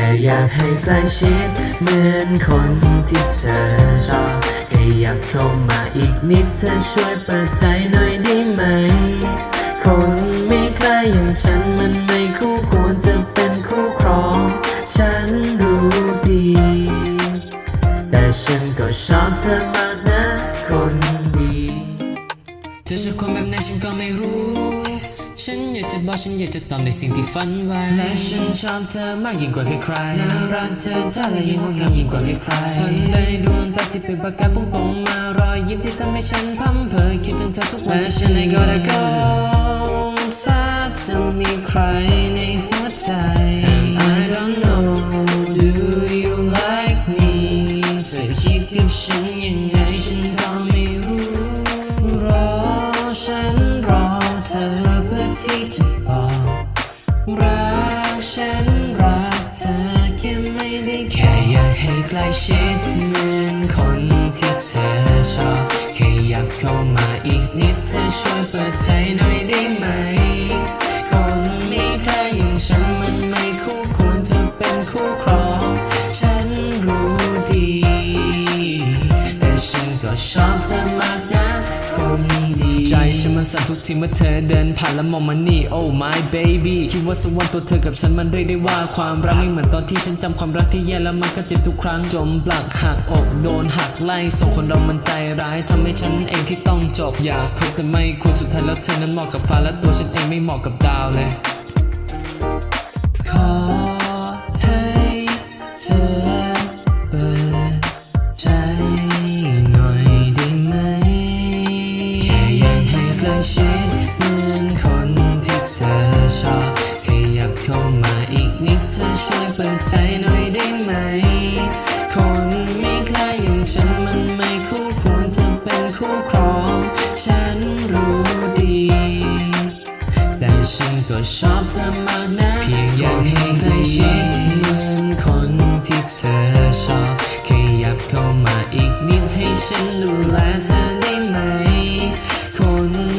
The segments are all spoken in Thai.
ค่อยากให้ใกล้ชิด เหมือนคนที่เธอชอบแค่อยากเข้ามาอีกนิดเธอช่วยเปิดใจหน่อยได้ไหม คนไม่ใครอย่างฉันมันไม่คู่ควรจะเป็นคู่ครอง ฉันรู้ดี แต่ฉันก็ชอบเธอมากนะคนดี เธอชอบคนแบบไหนฉันก็ไม่รู้ ฉันอยากจะบอกฉันอยากจะตอบในสิ่งที่ฝันไว้และฉันชอบเธอมากยิ่งกว่าใครๆน่ารักเธอจ้าและยิ่งงดงามยิ่งกว่าใครๆทนได้ดวงตาที่เป็นปากกาพุ่งปองมารอยยิ้มที่ทำให้ฉันพัมเพอคิดถึงเธอทุกวันและฉันเองก็ได้ก็ถ้าจะมีใครในหัวใจ I don't know do you like me เธอคิดกับฉันยังไง ที่จะบอกรักฉันรักเธอแค่ไม่ได้แค่อยากให้ใกล้ชิดเหมือนคนที่เธอชอบแค่อยากเข้ามาอีกนิดเธอช่วยเปิดใจหน่อยได้ไหม คนมีใครอย่างฉันมันไม่คู่ควรจะเป็นคู่ครอง ฉันรู้ดี แต่ฉันก็ชอบเธอมาก ใจฉันมันสั่นทุกทีเมื่อเธอเดินผ่านแล้วมองมานี่ oh my baby คิดว่าสักวันตัวเธอกับฉันมันเรียกได้ว่าความรักไม่เหมือนตอนที่ฉันจำความรักที่แย่แล้วมันก็เจ็บทุกครั้งจมปลักหักอกโดนหักไล่ส่งคนเรามันใจร้ายทำให้ฉันเองที่ต้องจบอยากคบแต่ไม่ควรสุดท้ายแล้วเธอนั้นเหมาะกับฟ้าและตัวฉันเองไม่เหมาะกับดาวเลย เหมือนคนที่เธอชอบแค่อยากเข้ามาอีกนิดเธอช่วยเปิดใจหน่อยได้ไหม คนไม่คล้ายอย่างฉันมันไม่คู่ควรจะเป็นคู่ครอง ฉันรู้ดี แต่ฉันก็ชอบเธอมากนะเพียงอยากให้ใกล้ชิดเหมือนคนที่เธอชอบแค่อยากเข้ามาอีกนิดให้ฉันดูแลเธอ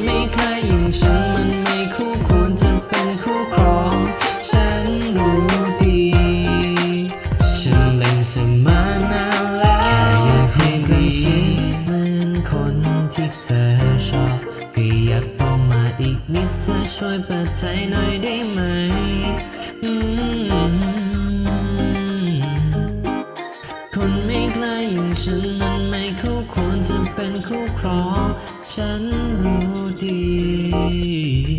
ไม่คล้ายอย่างฉันมันไม่คู่ควรจะเป็นคู่ครอง ฉันรู้ดี ฉันเล่นเธอมานานแล้วแค่อยากให้ใกล้ชิดเหมือนคนที่เธอชอบแค่อยากเข้ามาอีกนิดเธอช่วยเปิดใจหน่อยได้ไหมคนไม่ใกล้อย่างฉันมันไม่คู่ควรจะเป็นคู่ครอง 深如地。